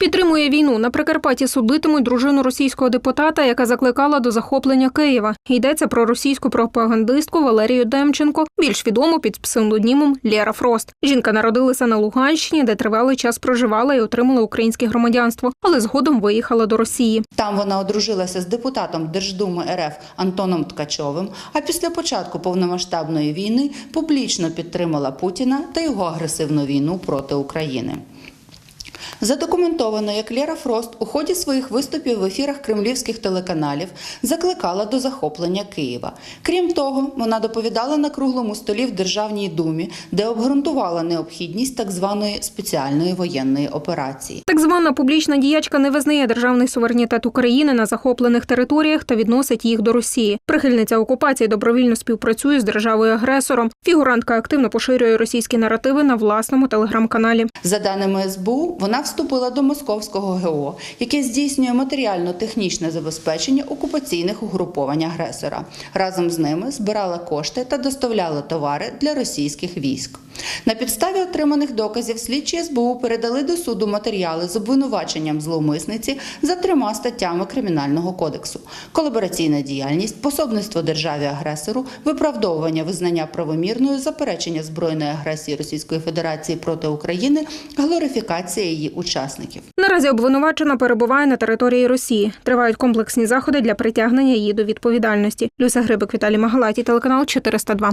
Підтримує війну. На Прикарпатті судитимуть дружину російського депутата, яка закликала до захоплення Києва. Йдеться про російську пропагандистку Валерію Демченко, більш відому під псевдонімом Лєра Фрост. Жінка народилася на Луганщині, де тривалий час проживала і отримала українське громадянство, але згодом виїхала до Росії. Там вона одружилася з депутатом Держдуми РФ Антоном Ткачовим. А після початку повномасштабної війни публічно підтримала Путіна та його агресивну війну проти України. Задокументовано, як Лєра Фрост у ході своїх виступів в ефірах кремлівських телеканалів закликала до захоплення Києва. Крім того, вона доповідала на круглому столі в Державній думі, де обґрунтувала необхідність так званої спеціальної воєнної операції. Так звана публічна діячка не визнає державний суверенітет України на захоплених територіях та відносить їх до Росії. Прихильниця окупації добровільно співпрацює з державою агресором. Фігурантка активно поширює російські наративи на власному телеграм-каналі. За даними СБУ, вона вступила до московського ГО, яке здійснює матеріально-технічне забезпечення окупаційних угруповань агресора. Разом з ними збирала кошти та доставляла товари для російських військ. На підставі отриманих доказів слідчі СБУ передали до суду матеріали з обвинуваченням зловмисниці за трьома статтями Кримінального кодексу: колабораційна діяльність, пособництво державі агресору, виправдовування визнання правомірною, заперечення збройної агресії Російської Федерації проти України, глорифікація її учасників. Наразі обвинувачена перебуває на території Росії. Тривають комплексні заходи для притягнення її до відповідальності. Люся Грибик, Віталій Магалаті, телеканал 402.